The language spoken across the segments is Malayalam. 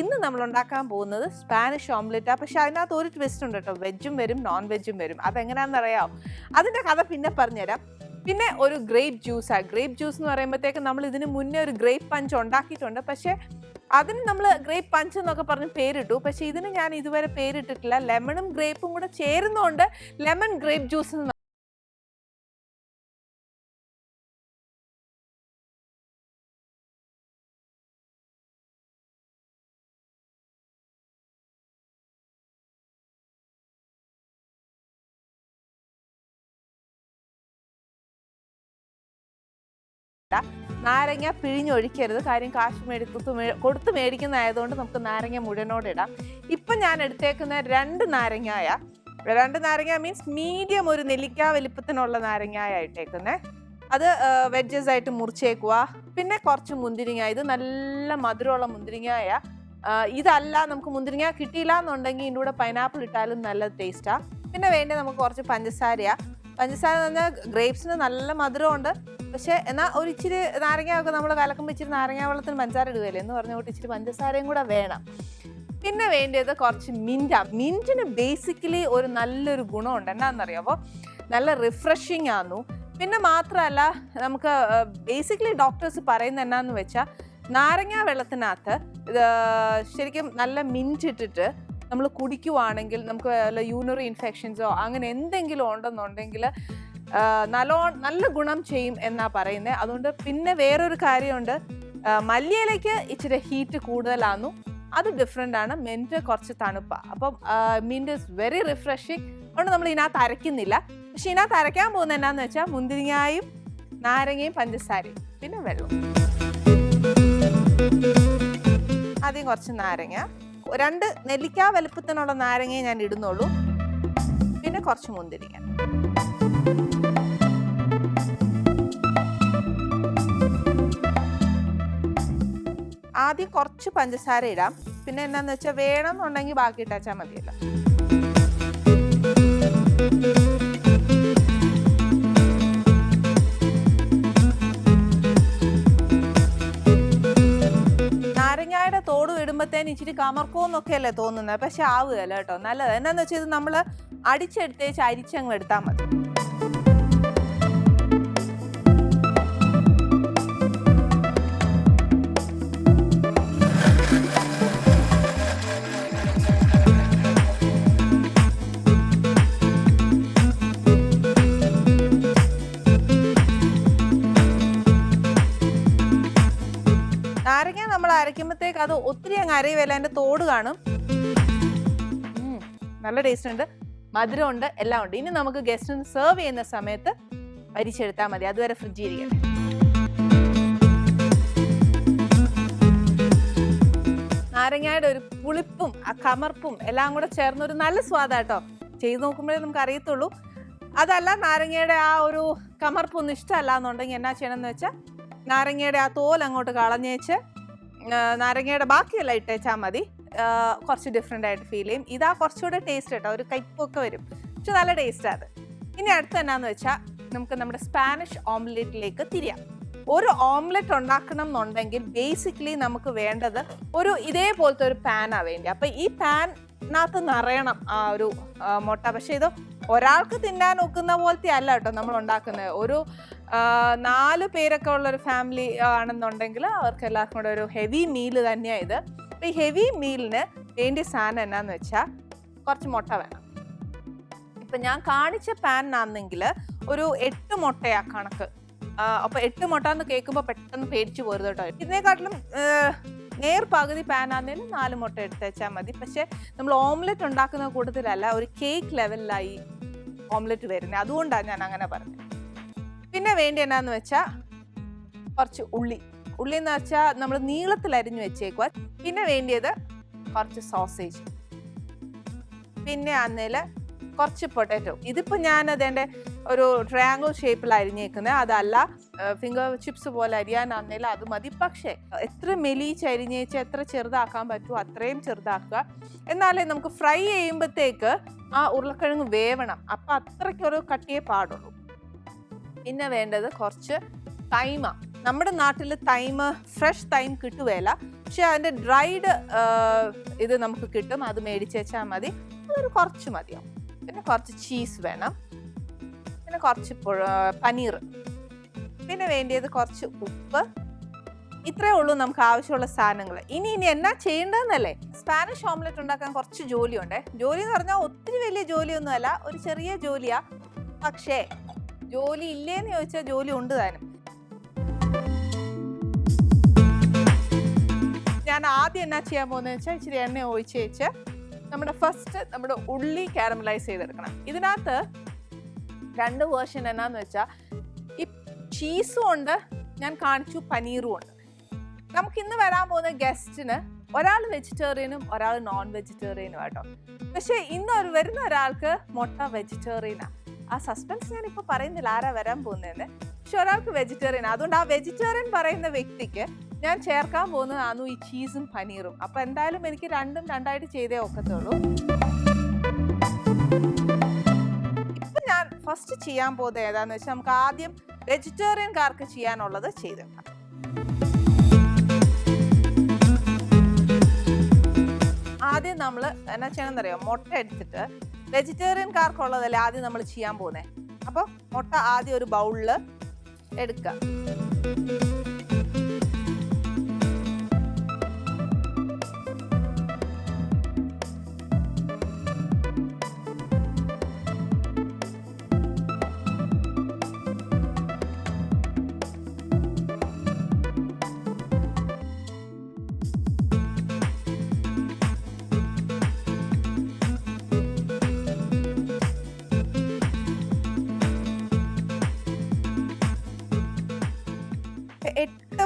ഇന്ന് നമ്മൾ ഉണ്ടാക്കാൻ പോകുന്നത് സ്പാനിഷ് ഓംലെറ്റാ. പക്ഷെ അതിനകത്ത് ഒരു ട്വിസ്റ്റ് ഉണ്ട് കേട്ടോ. വെജും വരും നോൺ വെജും വരും. അതെങ്ങനെയാണെന്ന് അറിയാമോ അതിന്റെ കഥ പിന്നെ പറഞ്ഞുതരാം. പിന്നെ ഒരു ഗ്രേപ്പ് ജ്യൂസാണ് ഗ്രേപ്പ് ജ്യൂസ് എന്ന് പറയുമ്പോഴത്തേക്ക് നമ്മൾ ഇതിന് മുന്നേ ഒരു ഗ്രേപ്പ് പഞ്ച് ഉണ്ടാക്കിയിട്ടുണ്ട്. പക്ഷേ അതിന് നമ്മൾ ഗ്രേപ്പ് പഞ്ച് എന്നൊക്കെ പറഞ്ഞ് പേരിട്ടു. പക്ഷേ ഇതിന് ഞാൻ ഇതുവരെ പേരിട്ടിട്ടില്ല. ലെമണും ഗ്രേപ്പും കൂടെ ചേരുന്നതുകൊണ്ട് ലെമൺ ഗ്രേപ്പ് ജ്യൂസ് നാരങ്ങ പിഴിഞ്ഞൊഴിക്കരുത്. കാര്യം കാശ് മേടിക്കത്ത് കൊടുത്ത് മേടിക്കുന്നതായതുകൊണ്ട് നമുക്ക് നാരങ്ങ മുഴുവനോടെ ഇടാം. ഇപ്പം ഞാൻ എടുത്തേക്കുന്ന രണ്ട് നാരങ്ങായ രണ്ട് നാരങ്ങ മീൻസ് മീഡിയം ഒരു നെല്ലിക്ക വലിപ്പത്തിനുള്ള നാരങ്ങായ ഇട്ടേക്കുന്നത് അത് വെജസ് ആയിട്ട് മുറിച്ചേക്കുക പിന്നെ കുറച്ച് മുന്തിരിങ്ങ. ഇത് നല്ല മധുരമുള്ള മുന്തിരിങ്ങായ. ഇതല്ല നമുക്ക് മുന്തിരിങ്ങ കിട്ടിയില്ല എന്നുണ്ടെങ്കിൽ ഇതിന്റെ കൂടെ പൈനാപ്പിൾ ഇട്ടാലും നല്ല ടേസ്റ്റാണ് പിന്നെ വേണ്ടത് നമുക്ക് കുറച്ച് പഞ്ചസാരയാ. പഞ്ചസാര എന്ന് പറഞ്ഞാൽ ഗ്രേപ്സിന് നല്ല മധുരമുണ്ട്. പക്ഷേ എന്നാൽ ഒരു ഇച്ചിരി നാരങ്ങയൊക്കെ നമ്മൾ കലക്കുമ്പോൾ ഇച്ചിരി നാരങ്ങ വെള്ളത്തിന് പഞ്ചസാര ഇടുകയല്ലേ? എന്ന് പറഞ്ഞ കൂട്ടി ഇച്ചിരി പഞ്ചസാരയും കൂടെ വേണം. പിന്നെ വേണ്ടത് കുറച്ച് മിന്റ മിന്റിന് ബേസിക്കലി ഒരു നല്ലൊരു ഗുണമുണ്ട്. എന്താണെന്നറിയാമോ നല്ല റിഫ്രഷിങ് ആന്നു. പിന്നെ മാത്രമല്ല നമുക്ക് ബേസിക്കലി ഡോക്ടേഴ്സ് പറയുന്നത് എന്നാന്ന് വെച്ചാൽ നാരങ്ങ വെള്ളത്തിനകത്ത് ശരിക്കും നല്ല മിന്റ് ഇട്ടിട്ട് നമ്മൾ കുടിക്കുവാണെങ്കിൽ നമുക്ക് വല്ല യൂണറി ഇൻഫെക്ഷൻസോ അങ്ങനെ എന്തെങ്കിലും ഉണ്ടെന്നുണ്ടെങ്കിൽ നല്ലോ നല്ല ഗുണം ചെയ്യും എന്നാ പറയുന്നത് അതുകൊണ്ട് പിന്നെ വേറൊരു കാര്യമുണ്ട്. മല്ലിയിലേക്ക് ഇച്ചിരി ഹീറ്റ് കൂടുതലാന്നു. അത് ഡിഫറെന്റ് ആണ്. മിന്റ് കുറച്ച് തണുപ്പാണ് അപ്പം മിന്റ് ഇസ് വെരി റിഫ്രഷിങ് അതുകൊണ്ട് നമ്മൾ ഇതിനകത്ത് അരയ്ക്കുന്നില്ല. പക്ഷെ ഇതിനകത്ത് അരയ്ക്കാൻ പോകുന്നത് എന്നാന്ന് വെച്ചാൽ മുന്തിരിങ്ങായും നാരങ്ങയും പഞ്ചസാരയും പിന്നെ വെള്ളം. ആദ്യം കുറച്ച് നാരങ്ങ. രണ്ട് നെല്ലിക്ക വലുപ്പത്തിനുള്ള നാരങ്ങയെ ഞാൻ ഇടുന്നുള്ളൂ. പിന്നെ കുറച്ച് മുന്തിരിങ്ങ. ആദ്യം കുറച്ച് പഞ്ചസാര ഇടാം. പിന്നെ എന്നാന്ന് വെച്ചാൽ വേണമെന്നുണ്ടെങ്കിൽ ബാക്കി ഇട്ടാച്ചാൽ മതിയല്ലോ. തോട് ഇച്ചിരി ഇച്ചിരി കമർക്കോന്നൊക്കെ അല്ലേ തോന്നുന്നത്. പക്ഷെ ആവുകയല്ല കേട്ടോ. നല്ലത്. എന്താണെന്ന് വെച്ചാൽ ഇത് നമ്മൾ അടിച്ചെടുത്തേച്ച് അരിച്ചങ്ങ് എടുത്താൽ മതി. അരയ്ക്കുമ്പോഴത്തേക്ക് അത് ഒത്തിരി അങ്ങ് അരയുമല്ല അതിന്റെ തോട് കാണും. നല്ല ടേസ്റ്റ് ഉണ്ട്. മധുരമുണ്ട് എല്ലാം ഉണ്ട്. ഇനി നമുക്ക് ഗസ്റ്റിന് സെർവ് ചെയ്യുന്ന സമയത്ത് അരിച്ചെടുത്താൽ മതി. അതുവരെ ഫ്രിഡ്ജിൽ ഇരിക്കട്ടെ. നാരങ്ങയുടെ ഒരു പുളിപ്പും ആ കമർപ്പും എല്ലാം കൂടെ ചേർന്ന ഒരു നല്ല സ്വാദാട്ടോ ചെയ്ത് നോക്കുമ്പോഴേ നമുക്ക് അറിയത്തുള്ളൂ. അതല്ല നാരങ്ങയുടെ ആ ഒരു കമർപ്പൊന്നും ഇഷ്ടമല്ല എന്നുണ്ടെങ്കിൽ എന്നാ ചെയ്യണമെന്ന് വെച്ചാൽ നാരങ്ങയുടെ ആ തോൽ അങ്ങോട്ട് കളഞ്ഞേച്ച് നാരങ്ങയുടെ ബാക്കിയെല്ലാം ഇട്ടേച്ചാൽ മതി. കുറച്ച് ഡിഫറെന്റ് ആയിട്ട് ഫീൽ ചെയ്യും. ഇതാ കുറച്ചുകൂടെ ടേസ്റ്റ് കേട്ടോ. ഒരു കയ്പൊക്കെ വരും. പക്ഷെ നല്ല ടേസ്റ്റാണ് ഇനി അടുത്ത് എന്നാന്ന് വെച്ചാൽ നമുക്ക് നമ്മുടെ സ്പാനിഷ് ഓംലെറ്റിലേക്ക് തിരിയാം. ഒരു ഓംലെറ്റ് ഉണ്ടാക്കണം എന്നുണ്ടെങ്കിൽ ബേസിക്കലി നമുക്ക് വേണ്ടത് ഒരു ഇതേപോലത്തെ ഒരു പാനാണ് വേണ്ടി അപ്പം ഈ പാനിനകത്ത് നിറയണം ആ ഒരു മുട്ട. പക്ഷേ ഇത് ഒരാൾക്ക് തിന്നാൻ ഒക്കുന്ന പോലത്തെ അല്ല കേട്ടോ നമ്മൾ ഉണ്ടാക്കുന്നത്. ഒരു നാല് പേരൊക്കെ ഉള്ള ഒരു ഫാമിലി ആണെന്നുണ്ടെങ്കിൽ അവർക്ക് എല്ലാവർക്കും കൂടെ ഒരു ഹെവി മീൽ തന്നെയാണ് ഇത്. അപ്പം ഈ ഹെവി മീലിന് വേണ്ടിയ സാധനം എന്നാന്ന് വെച്ചാൽ കുറച്ച് മുട്ട വേണം. ഇപ്പം ഞാൻ കാണിച്ച പാനാണെങ്കിൽ ഒരു എട്ട് മുട്ടയാ കണക്ക്. അപ്പോൾ എട്ട് മുട്ട എന്ന് കേൾക്കുമ്പോൾ പെട്ടെന്ന് പേടിച്ച് പോരുത് കേട്ടോ. ഇതിനെക്കാട്ടിലും നേർ പകുതി പാനാന്നേലും നാല് മുട്ട എടുത്ത് വെച്ചാൽ മതി. പക്ഷേ നമ്മൾ ഓംലെറ്റ് ഉണ്ടാക്കുന്ന കൂട്ടത്തിലല്ല ഒരു കേക്ക് ലെവലിലായി ഓംലെറ്റ് വരുന്നത് അതുകൊണ്ടാണ് ഞാൻ അങ്ങനെ പറഞ്ഞത് പിന്നെ വേണ്ടി എന്നാന്ന് വെച്ചാൽ കുറച്ച് ഉള്ളി. ഉള്ളി എന്ന് വെച്ചാൽ നമ്മൾ നീളത്തിൽ അരിഞ്ഞു വെച്ചേക്കുക പിന്നെ വേണ്ടിയത് കുറച്ച് സോസേജ് പിന്നെ അന്നേൽ കുറച്ച് പൊട്ടാറ്റോ ഇതിപ്പോൾ ഞാൻ അതിന്റെ ഒരു ട്രയാങ്കിൾ ഷേപ്പിൽ അരിഞ്ഞേക്കുന്നത് അതല്ല ഫിംഗർ ചിപ്സ് പോലെ അരിയാനാന്നേലും അത് മതി. പക്ഷേ എത്ര മെലീച്ച് അരിഞ്ഞേച്ച് എത്ര ചെറുതാക്കാൻ പറ്റുമോ അത്രയും ചെറുതാക്കുക. എന്നാലേ നമുക്ക് ഫ്രൈ ചെയ്യുമ്പോഴത്തേക്ക് ആ ഉരുളക്കിഴങ്ങ് വേവണം. അപ്പം അത്രയ്ക്കൊരു കട്ടിയേ പാടുള്ളൂ. പിന്നെ വേണ്ടത് കുറച്ച് തൈമ. നമ്മുടെ നാട്ടിൽ തൈമ് ഫ്രഷ് തൈം കിട്ടുകയില്ല. പക്ഷെ അതിന്റെ ഡ്രൈഡ് ഇത് നമുക്ക് കിട്ടും. അത് മേടിച്ച് വെച്ചാൽ മതി. അതൊരു കുറച്ച് മതിയാവും. പിന്നെ കുറച്ച് ചീസ് വേണം. പിന്നെ കുറച്ച് പനീർ. പിന്നെ വേണ്ടിയത് കുറച്ച് ഉപ്പ്. ഇത്രയേ ഉള്ളൂ നമുക്ക് ആവശ്യമുള്ള സാധനങ്ങൾ. ഇനി ഇനി എന്നാ ചെയ്യേണ്ടതെന്നല്ലേ? സ്പാനിഷ് ഓംലെറ്റ് ഉണ്ടാക്കാൻ കുറച്ച് ജോലിയുണ്ട്. ജോലി എന്ന് പറഞ്ഞാൽ ഒത്തിരി വലിയ ജോലിയൊന്നുമല്ല. ഒരു ചെറിയ ജോലിയാ. പക്ഷേ ജോലി ഇല്ലേന്ന് ചോദിച്ചാൽ ജോലി ഉണ്ട് താനും. ഞാൻ ആദ്യം എന്നാ ചെയ്യാൻ പോകുന്നത് വെച്ചാൽ ഇച്ചിരി എണ്ണ ഒഴിച്ച് വെച്ച് നമ്മുടെ ഫസ്റ്റ് നമ്മുടെ ഉള്ളി കാരമലൈസ് ചെയ്തെടുക്കണം. ഇതിനകത്ത് രണ്ട് വേർഷൻ എന്നാന്ന് വെച്ചാൽ ഈ ചീസും ഉണ്ട് ഞാൻ കാണിച്ചു പനീറും ഉണ്ട്. നമുക്ക് ഇന്ന് വരാൻ പോകുന്ന ഗസ്റ്റിന് ഒരാൾ വെജിറ്റേറിയനും ഒരാൾ നോൺ വെജിറ്റേറിയനും ആട്ടോ. പക്ഷേ ഇന്ന് ഒരു വരുന്ന ഒരാൾക്ക് മുട്ട വെജിറ്റേറിയനാ ആ സസ്പെൻസ് ഞാൻ ഇപ്പൊ പറയുന്നില്ല ആരാ വരാൻ പോകുന്നതെന്ന്. പക്ഷെ ഒരാൾക്ക് വെജിറ്റേറിയൻ അതുകൊണ്ട് ആ വെജിറ്റേറിയൻ പറയുന്ന വ്യക്തിക്ക് ഞാൻ ചേർക്കാൻ പോകുന്നതാണു ഈ ചീസും പനീറും. അപ്പൊ എന്തായാലും എനിക്ക് രണ്ടും രണ്ടായിട്ട് ചെയ്തേ ഒക്കത്തുള്ളൂ. ഇപ്പൊ ഞാൻ ഫസ്റ്റ് ചെയ്യാൻ പോകുന്നത് ഏതാന്ന് വെച്ചാൽ നമുക്ക് ആദ്യം വെജിറ്റേറിയൻകാർക്ക് ചെയ്യാനുള്ളത് ചെയ്തെടുക്കാം ആദ്യം നമ്മൾ എന്നാ ചെയ്യണമെന്നറിയാം? മുട്ട എടുത്തിട്ട് വെജിറ്റേറിയൻകാർക്കുള്ളതല്ലേ ആദ്യം നമ്മൾ ചെയ്യാൻ പോകുന്നത് അപ്പോൾ മുട്ട ആദ്യം ഒരു ബൗളിൽ എടുക്കുക.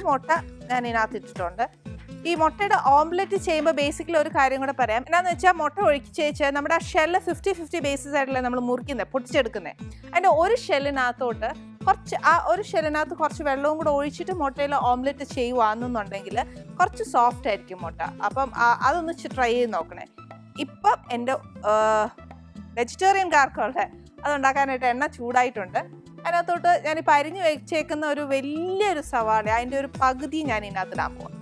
മുട്ട ഞാൻ ഇതിനകത്ത് ഇട്ടിട്ടുണ്ട്. ഈ മുട്ടയുടെ ഓംലെറ്റ് ചെയ്യുമ്പോൾ ബേസിക്കലി ഒരു കാര്യം കൂടെ പറയാം. എന്നാന്ന് വെച്ചാൽ മുട്ട ഒഴിച്ച് വെച്ചാൽ നമ്മുടെ ആ ഷെല്ല് ഫിഫ്റ്റി ഫിഫ്റ്റി ബേസിസ് ആയിട്ടല്ലേ നമ്മൾ മുറിക്കുന്നത് പൊട്ടിച്ചെടുക്കുന്നത് അതിന്റെ ഒരു ഷെല്ലിനകത്തോട്ട് കുറച്ച് ആ ഒരു ഷെല്ലിനകത്ത് കുറച്ച് വെള്ളവും കൂടെ ഒഴിച്ചിട്ട് മുട്ടയിൽ ഓംലെറ്റ് ചെയ്യുവാണെന്നുണ്ടെങ്കിൽ കുറച്ച് സോഫ്റ്റ് ആയിരിക്കും മുട്ട. അപ്പം അതൊന്ന് ട്രൈ ചെയ്ത് നോക്കണേ. ഇപ്പം എന്റെ വെജിറ്റേറിയൻ കാർക്കുള്ള അതുണ്ടാക്കാനായിട്ട് എണ്ണ ചൂടായിട്ടുണ്ട്. അതിനകത്തോട്ട് ഞാനിപ്പോൾ അരിഞ്ഞു വെച്ചേക്കുന്ന ഒരു വലിയൊരു സവാള അതിന്റെ ഒരു പകുതി ഞാൻ ഇതിനകത്ത് ഇടാൻ പോവാം.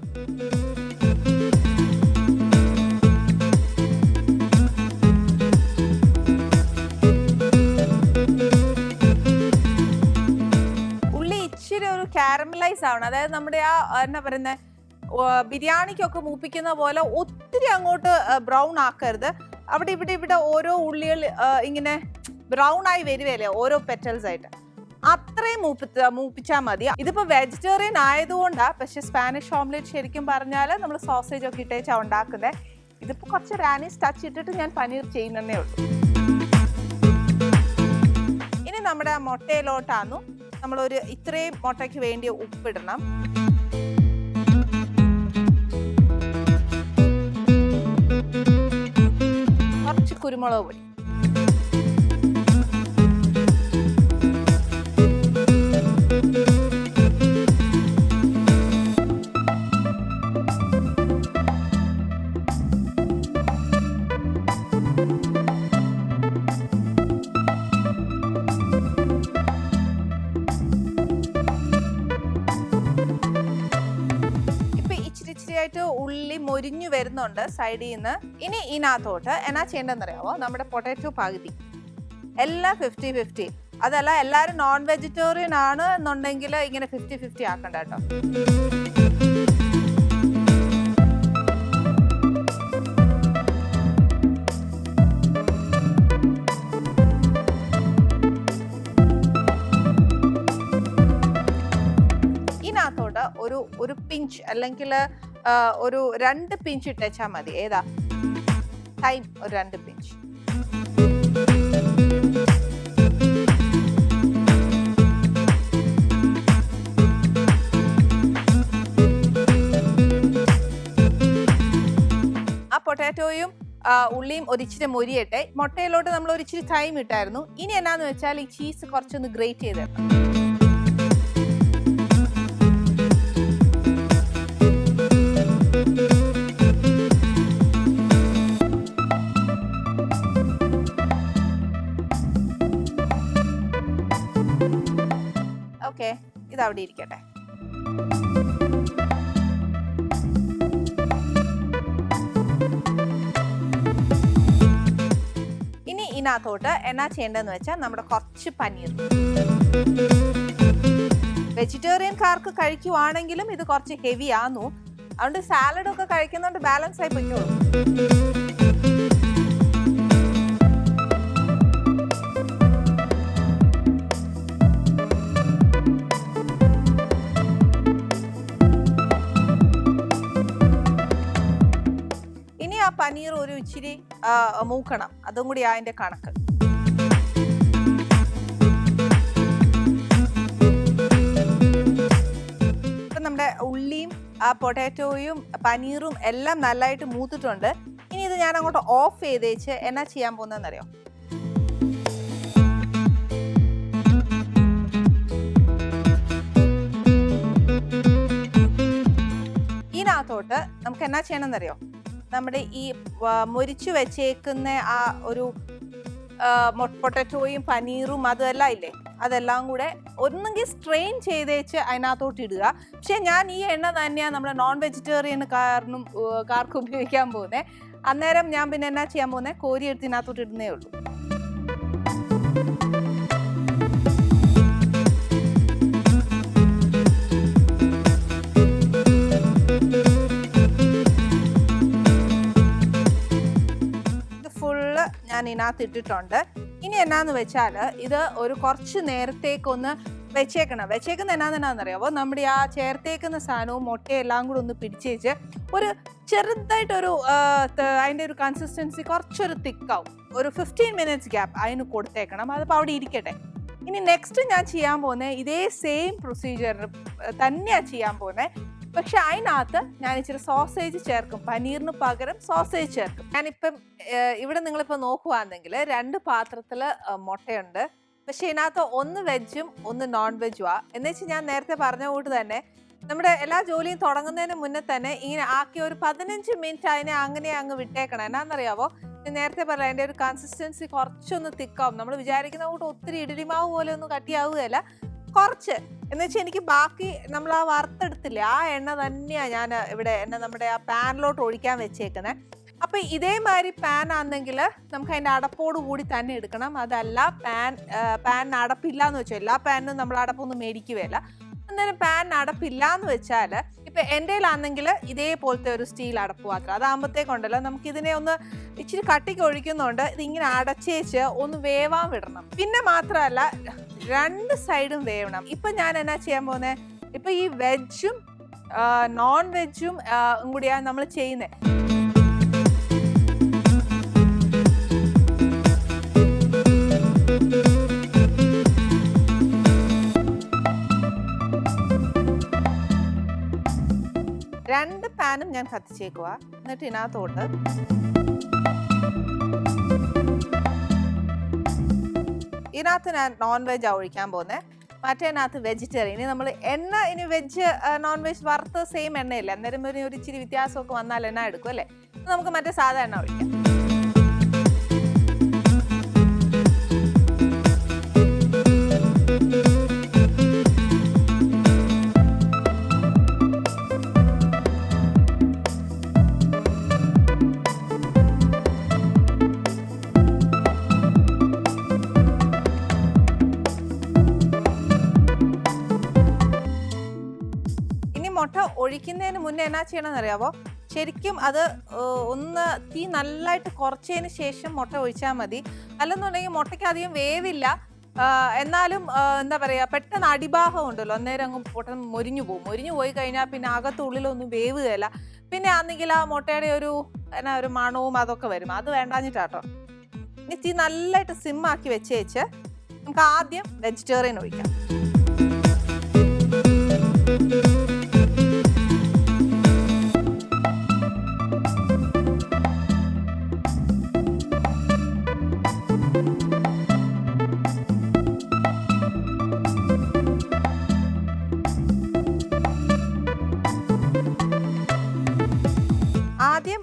ഉള്ളി ഇച്ചിരി ഒരു കാരമലൈസ് ആവണം. അതായത് നമ്മുടെ ആ എന്നാ പറയുന്നത് ബിരിയാണിക്കൊക്കെ മൂപ്പിക്കുന്ന പോലെ ഒത്തിരി അങ്ങോട്ട് ബ്രൗൺ ആക്കരുത്. അവിടെ ഇവിടെ ഇവിടെ ഓരോ ഉള്ളികൾ ഇങ്ങനെ ബ്രൗൺ ആയി വരുവല്ലേ ഓരോ പെറ്റൽസ് ആയിട്ട്. അത്രയും മൂപ്പിച്ച മൂപ്പിച്ചാൽ മതി. ഇതിപ്പോൾ വെജിറ്റേറിയൻ ആയതുകൊണ്ടാണ് പക്ഷെ സ്പാനിഷ് ഓംലെറ്റ് ശരിക്കും പറഞ്ഞാൽ നമ്മൾ സോസേജ് ഒക്കെ ഇട്ടേച്ചാ ഉണ്ടാക്കുന്നത് ഇതിപ്പോൾ കുറച്ച് റാനീസ് ടച്ച് ഇട്ടിട്ട് ഞാൻ പനീർ ചെയ്യുന്നതേ ഉള്ളൂ. ഇനി നമ്മുടെ മുട്ടയിലോട്ടാന്നു. നമ്മളൊരു ഇത്രയും മുട്ടയ്ക്ക് വേണ്ടി ഉപ്പിടണം. കുരുമുളക് പൊടി. ഉള്ളി വരുന്നുണ്ട് സൈഡിൽ നിന്ന് ഇനി ഇതിനകത്തോട്ട് എന്നാ ചെയ്യേണ്ടതെന്ന് അറിയാമോ നമ്മുടെ പൊട്ടാറ്റോ പകുതി. എല്ലാം ഫിഫ്റ്റി ഫിഫ്റ്റി അതല്ല എല്ലാവരും നോൺ വെജിറ്റേറിയൻ ആണ് എന്നുണ്ടെങ്കിൽ ഇങ്ങനെ ഫിഫ്റ്റി ഫിഫ്റ്റി ആക്കണ്ട കേട്ടോ. ഒരു ഒരു പിഞ്ച് അല്ലെങ്കിൽ ഒരു രണ്ട് പിഞ്ച് ഇട്ടേച്ചാൽ മതി. ഏതാ? ടൈം ഒരു രണ്ട് പിഞ്ച്. ആ പൊട്ടാറ്റോയും ഉള്ളിയും ഒരിച്ചിരി മൊരിയട്ടെ. മുട്ടയിലോട്ട് നമ്മൾ ഒരിച്ചിരി ടൈം ഇട്ടായിരുന്നു. ഇനി എന്നാന്ന് വെച്ചാൽ ഈ ചീസ് കുറച്ചൊന്ന് ഗ്രേറ്റ് ചെയ്തിടണം അവിടെ ഇരിക്കട്ടെ. ഇനി ഇതിനകത്തോട്ട് എന്നാ ചെയ്യേണ്ടതെന്ന് വെച്ചാൽ നമ്മുടെ കുറച്ച് പനീർ. വെജിറ്റേറിയൻകാർക്ക് കഴിക്കുവാണെങ്കിലും ഇത് കുറച്ച് ഹെവി ആന്നു. അതുകൊണ്ട് സാലഡൊക്കെ കഴിക്കുന്നതുകൊണ്ട് ബാലൻസ് ആയി പൊയ്ക്കോളും. പനീർ ഒരു ഇച്ചിരി മൂക്കണം. അതും കൂടി അതിന്റെ കണക്ക്. ഇപ്പം നമ്മുടെ ഉള്ളിയും ആ പൊട്ടാറ്റോയും പനീറും എല്ലാം നല്ലതായിട്ട് മൂത്തിട്ടുണ്ട്. ഇനി ഇത് ഞാൻ അങ്ങോട്ട് ഓഫ് ചെയ്തേച്ച് എന്നാ ചെയ്യാൻ പോകുന്നതെന്നറിയോ? ഇതിനകത്തോട്ട് നമുക്ക് എന്നാ ചെയ്യണമെന്നറിയോ? നമ്മുടെ ഈ മുരിച്ചു വെച്ചേക്കുന്ന ആ ഒരു പൊട്ടറ്റോയും പനീറും അതെല്ലാം ഇല്ലേ? അതെല്ലാം കൂടെ ഒന്നെങ്കിൽ സ്ട്രെയിൻ ചെയ്തേച്ച് അതിനകത്തോട്ട് ഇടുക. പക്ഷേ ഞാൻ ഈ എണ്ണ തന്നെയാണ് നമ്മുടെ നോൺ വെജിറ്റേറിയൻ കാരനും കാർക്ക് ഉപയോഗിക്കാൻ പോകുന്നത് അന്നേരം ഞാൻ പിന്നെ എന്നാ ചെയ്യാൻ പോകുന്നത് കോരി എടുത്ത് ഇതിനകത്തോട്ട് ഇടുന്നേ ഉള്ളൂ. ഇതിനകത്ത് ഇട്ടിട്ടുണ്ട് ഇനി എന്നാന്ന് വെച്ചാൽ ഇത് ഒരു കുറച്ച് നേരത്തേക്കൊന്ന് വെച്ചേക്കണം. വെച്ചേക്കുന്ന അപ്പോൾ നമ്മുടെ ആ ചേർത്തേക്കുന്ന സാധനവും മുട്ടയെല്ലാം കൂടെ ഒന്ന് പിടിച്ചേച്ച് ഒരു ചെറുതായിട്ടൊരു അതിന്റെ ഒരു കൺസിസ്റ്റൻസി കുറച്ചൊരു തിക്കാവും. ഒരു ഫിഫ്റ്റീൻ മിനിറ്റ്സ് ഗ്യാപ്പ് അതിന് കൊടുത്തേക്കണം. അതിപ്പോൾ അവിടെ ഇരിക്കട്ടെ. ഇനി നെക്സ്റ്റ് ഞാൻ ചെയ്യാൻ പോകുന്നത് ഇതേ സെയിം പ്രൊസീജിയർ തന്നെയാണ് ചെയ്യാൻ പോകുന്നത്. പക്ഷെ അതിനകത്ത് ഞാൻ ഇച്ചിരി സോസേജ് ചേർക്കും. പനീറിന് പകരം സോസേജ് ചേർക്കും. ഞാനിപ്പം ഇവിടെ നിങ്ങളിപ്പോൾ നോക്കുവാണെങ്കിൽ രണ്ട് പാത്രത്തിൽ മുട്ടയുണ്ട്. പക്ഷെ ഇതിനകത്ത് ഒന്ന് വെജും ഒന്ന് നോൺ വെജും ആ എന്ന് വെച്ച് ഞാൻ നേരത്തെ പറഞ്ഞ കൂട്ട് തന്നെ നമ്മുടെ എല്ലാ ജോലിയും തുടങ്ങുന്നതിന് മുന്നേ തന്നെ ഇങ്ങനെ ആക്കി ഒരു പതിനഞ്ച് മിനിറ്റ് അതിനെ അങ്ങനെ അങ്ങ് വിട്ടേക്കണം. എന്നാണെന്നറിയാവോ നേരത്തെ പറയാം അതിന്റെ ഒരു കൺസിസ്റ്റൻസി കുറച്ചൊന്ന് തിക്കാവും. നമ്മൾ വിചാരിക്കുന്ന കൂട്ട് ഒത്തിരി ഇഡലിമാവ് പോലെ ഒന്നും കട്ടിയാവുകയല്ല. കുറച്ച്. എന്ന് വെച്ചാൽ എനിക്ക് ബാക്കി നമ്മൾ ആ വറുത്തെടുത്തില്ല ആ എണ്ണ തന്നെയാണ് ഞാൻ ഇവിടെ എണ്ണ നമ്മുടെ ആ പാനിലോട്ട് ഒഴിക്കാൻ വെച്ചേക്കുന്നത് അപ്പൊ ഇതേമാതിരി പാൻ ആണെങ്കിൽ നമുക്ക് അതിന്റെ അടപ്പോട് കൂടി തന്നെ എടുക്കണം. അതല്ല പാൻ പാനിന് അടപ്പില്ല എന്ന് വെച്ചാൽ എല്ലാ പാനിനും നമ്മൾ അടപ്പൊന്നും മേടിക്കുകയല്ല. എന്നാലും പാൻ അടപ്പില്ല എന്ന് വെച്ചാൽ ഇപ്പൊ എന്റെ ആണെങ്കിൽ ഇതേപോലത്തെ ഒരു സ്റ്റീൽ അടപ്പ് മാത്രം. അതാകുമ്പോഴത്തേക്കുണ്ടല്ലോ നമുക്ക് ഇതിനെ ഒന്ന് ഇച്ചിരി കട്ടിക്ക് ഒഴിക്കുന്നുണ്ട് ഇതിങ്ങനെ അടച്ചേച്ച് ഒന്ന് വേവാൻ വിടണം. പിന്നെ മാത്രമല്ല രണ്ട് സൈഡും വേവണം. ഇപ്പൊ ഞാൻ എന്നാ ചെയ്യാൻ പോകുന്നത് ഇപ്പൊ ഈ വെജും നോൺ വെജും കൂടിയാണ് നമ്മൾ ചെയ്യുന്നത് രണ്ട് പാനും ഞാൻ കത്തിച്ചേക്കുക എന്നിട്ട് ഇതിനകത്തോട്ട് ഇതിനകത്ത് ഞാൻ നോൺ വെജ് ഒഴിക്കാൻ പോകുന്നത് മറ്റേനകത്ത് വെജിറ്റേറിയൻ ഇനി നമ്മൾ എണ്ണ ഇനി വെജ് നോൺ വെജ് വറുത്ത് സെയിം എണ്ണയില്ല. അന്നേരം ഒരു ഇച്ചിരി വ്യത്യാസമൊക്കെ വന്നാൽ എണ്ണ എടുക്കും അല്ലേ? നമുക്ക് മറ്റേ സാധാ എണ്ണ ഒഴിക്കാം. ഒഴിക്കുന്നതിന് മുന്നേ എന്നാ ചെയ്യണമെന്ന് അറിയാവോ ശരിക്കും അത് ഒന്ന് തീ നല്ലതായിട്ട് കുറച്ചതിന് ശേഷം മുട്ട ഒഴിച്ചാൽ മതി. അല്ലെന്നുണ്ടെങ്കിൽ മുട്ടയ്ക്ക് അധികം വേവില്ല. എന്നാലും എന്താ പറയുക പെട്ടെന്ന് അടിഭാഗം ഉണ്ടല്ലോ. അന്നേരം അങ്ങ് പെട്ടെന്ന് മൊരിഞ്ഞു പോകും. മൊരിഞ്ഞു പോയി കഴിഞ്ഞാൽ പിന്നെ അകത്തുള്ളിലൊന്നും വേവുകയല്ല. പിന്നെ ആണെങ്കിൽ ആ മുട്ടയുടെ ഒരു എന്നാ ഒരു മണവും അതൊക്കെ വരും. അത് വേണ്ടാഞ്ഞിട്ടാട്ടോ. ഇനി തീ നല്ലതായിട്ട് സിമ്മാക്കി വെച്ചേച്ച് നമുക്ക് ആദ്യം വെജിറ്റേറിയൻ ഒഴിക്കാം.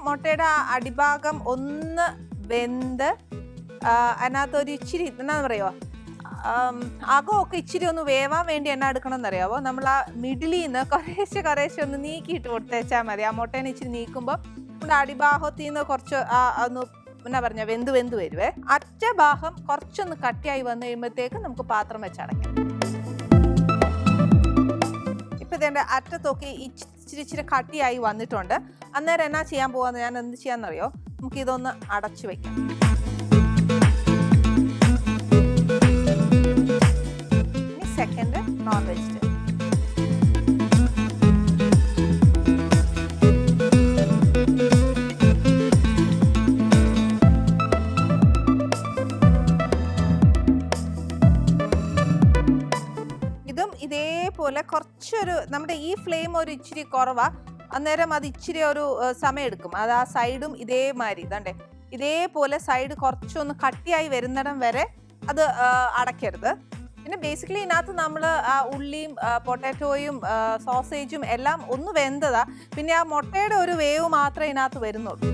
മുട്ടയുടെ അടിഭാഗം ഒന്ന് വെന്ത് അതിനകത്തൊരു ഇച്ചിരി എന്നാ പറയുക? അകമൊക്കെ ഇച്ചിരി ഒന്ന് വേവാൻ വേണ്ടി എന്നാ എടുക്കണം എന്നറിയാവോ നമ്മൾ ആ മിഡിലിൽ നിന്ന് കുറേശ്ശെ കുറേശ്ശെ ഒന്ന് നീക്കിയിട്ട് കൊടുത്തേച്ചാൽ മതി. ആ മുട്ടേനെ ഇച്ചിരി നീക്കുമ്പോൾ നമ്മുടെ അടിഭാഗത്തിൽ നിന്ന് കുറച്ച് ആ ഒന്ന് എന്നാ പറഞ്ഞ വെന്ത് വെന്ത് വരുവേ. അറ്റ ഭാഗം കുറച്ചൊന്ന് കട്ടിയായി വന്നു കഴിയുമ്പോഴത്തേക്ക് നമുക്ക് പാത്രം വെച്ച് അടയ്ക്കാം ഇപ്പൊ ഇതിന്റെ അറ്റത്തൊക്കെ ഇച്ചിരി ഇച്ചിരി കട്ടിയായി വന്നിട്ടുണ്ട്. അന്നേരം എന്നാ ചെയ്യാൻ പോകാന്ന് ഞാൻ എന്ത് ചെയ്യാന്നറിയോ? നമുക്ക് ഇതൊന്ന് അടച്ചു ഇനി സെക്കൻഡ് നോൺ വെജിറ്റേറിയൻ കുറച്ചൊരു നമ്മുടെ ഈ ഫ്ലെയിം ഒരു ഇച്ചിരി കുറവാ. അന്നേരം അത് ഇച്ചിരി ഒരു സമയം എടുക്കും അത് ആ സൈഡും ഇതേമാതിരി ഇതാണ്ടേ. ഇതേപോലെ സൈഡ് കുറച്ചൊന്ന് കട്ടിയായി വരുന്നിടം വരെ അത് അടയ്ക്കരുത്. പിന്നെ ബേസിക്കലി ഇതിനകത്ത് നമ്മൾ ആ ഉള്ളിയും പൊട്ടാറ്റോയും സോസേജും എല്ലാം ഒന്ന് വെന്തതാ. പിന്നെ ആ മുട്ടയുടെ ഒരു വേവ് മാത്രമേ ഇതിനകത്ത് വരുന്നുള്ളൂ.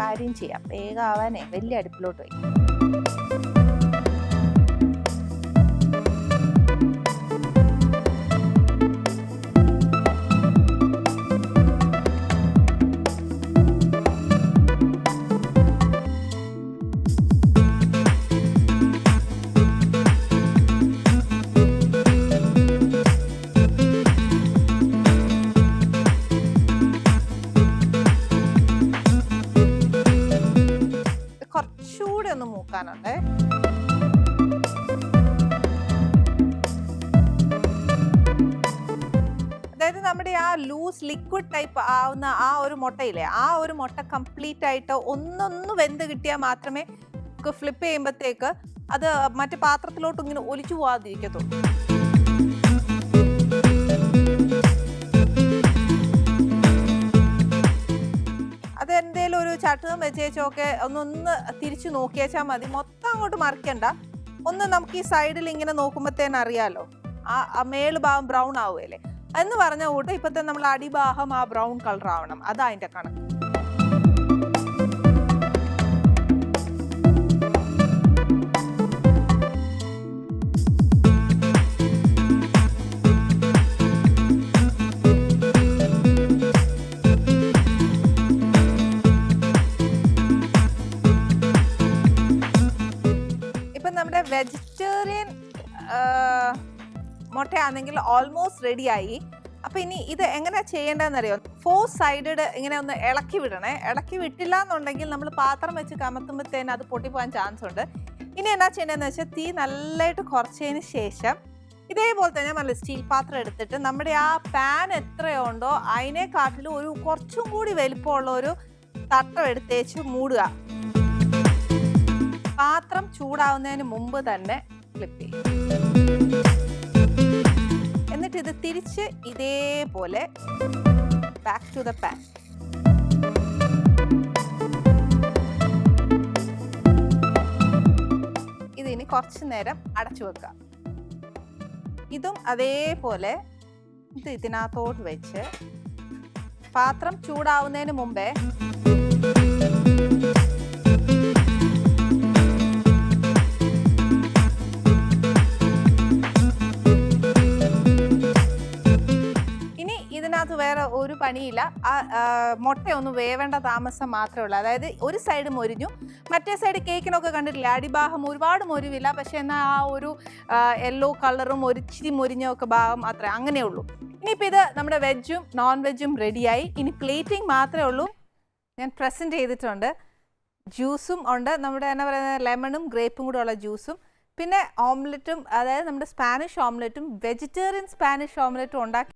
കാര്യം ചെയ്യാം. വേഗം ആവാനേ. വലിയ അടുപ്പിലോട്ട് വയ്ക്കും മുട്ടയില്ലേ? ആ ഒരു മുട്ട കംപ്ലീറ്റ് ആയിട്ട് ഒന്നൊന്ന് വെന്ത് കിട്ടിയാൽ മാത്രമേ ഫ്ലിപ്പ് ചെയ്യുമ്പോഴത്തേക്ക് അത് മറ്റു പാത്രത്തിലോട്ട് ഇങ്ങനെ ഒലിച്ചു പോകാതിരിക്കത്തുള്ളൂ അത് എന്തേലും ഒരു ചട്ടുകം വെച്ചേച്ചൊക്കെ ഒന്നൊന്ന് തിരിച്ചു നോക്കിയേച്ചാൽ മതി. മൊത്തം അങ്ങോട്ട് മറിക്കണ്ട. ഒന്ന് നമുക്ക് ഈ സൈഡിൽ ഇങ്ങനെ നോക്കുമ്പോഴത്തേനറിയാലോ ആ മേൾ ഭാഗം ബ്രൗൺ ആവുകയല്ലേ? എന്ന് പറഞ്ഞ കൂട്ട് ഇപ്പോഴത്തെ നമ്മൾ അടിഭാഗം ആ ബ്രൗൺ കളർ ആവണം അതാ അതിന്റെ കണക്ക്. മുട്ടയാണെങ്കിൽ ഓൾമോസ്റ്റ് ആയി. അപ്പം ഇനി ഇത് എങ്ങനെ ചെയ്യേണ്ടതെന്നറിയോ? ഫോർ സൈഡഡ് ഇങ്ങനെ ഒന്ന് ഇളക്കി വിടണേ. ഇളക്കി വിട്ടില്ല എന്നുണ്ടെങ്കിൽ നമ്മൾ പാത്രം വെച്ച് കമത്തുമ്പോഴത്തേന് അത് പൊട്ടിപ്പോകാൻ ചാൻസ് ഉണ്ട്. ഇനി എന്നാ ചെയ്യേണ്ടതെന്ന് വെച്ചാൽ തീ നല്ലതായിട്ട് കുറച്ചതിന് ശേഷം ഇതേപോലെ തന്നെ നല്ല സ്റ്റീൽ പാത്രം എടുത്തിട്ട് നമ്മുടെ ആ പാൻ എത്രയുണ്ടോ അതിനെക്കാട്ടിലും ഒരു കുറച്ചും കൂടി വലിപ്പമുള്ള ഒരു തട്ടം എടുത്തേച്ച് മൂടുക. പാത്രം ചൂടാവുന്നതിന് മുമ്പ് തന്നെ ക്ലിപ്പ് ചെയ്യും. എന്നിട്ട് ഇത് തിരിച്ച് ഇതേപോലെ ബാക്ക് ടു ദ പാൻ ഇതിനി കുറച്ച് നേരം അടച്ചു വെക്കുക. ഇതും അതേപോലെ ഇത് ഇതിനകത്തോട്ട് വെച്ച് പാത്രം ചൂടാവുന്നതിന് മുമ്പേ വേറെ ഒരു പണിയില്ല. ആ മുട്ടയൊന്ന് വേവേണ്ട താമസം മാത്രമേ ഉള്ളൂ. അതായത് ഒരു സൈഡ് മൊരിഞ്ഞു. മറ്റേ സൈഡ് കേക്കിനൊക്കെ കണ്ടിട്ടില്ല? അടിഭാഗം ഒരുപാട് മൊരിവില്ല. പക്ഷെ എന്നാൽ ആ ഒരു യെല്ലോ കളറും ഒരിച്ചിരി മൊരിഞ്ഞൊക്കെ ഭാഗം മാത്രമേ അങ്ങനെ ഉള്ളൂ. ഇനിയിപ്പോൾ ഇത് നമ്മുടെ വെജും നോൺ വെജും റെഡിയായി ഇനി പ്ലേറ്റിംഗ് മാത്രമേ ഉള്ളൂ. ഞാൻ പ്രസന്റ് ചെയ്തിട്ടുണ്ട്. ജ്യൂസും ഉണ്ട്. നമ്മുടെ എന്നാ പറയുന്നത് ലെമണും ഗ്രേപ്പും കൂടെ ഉള്ള ജ്യൂസും പിന്നെ ഓംലെറ്റും അതായത് നമ്മുടെ സ്പാനിഷ് ഓംലെറ്റും വെജിറ്റേറിയൻ സ്പാനിഷ് ഓംലെറ്റും ഉണ്ടാക്കി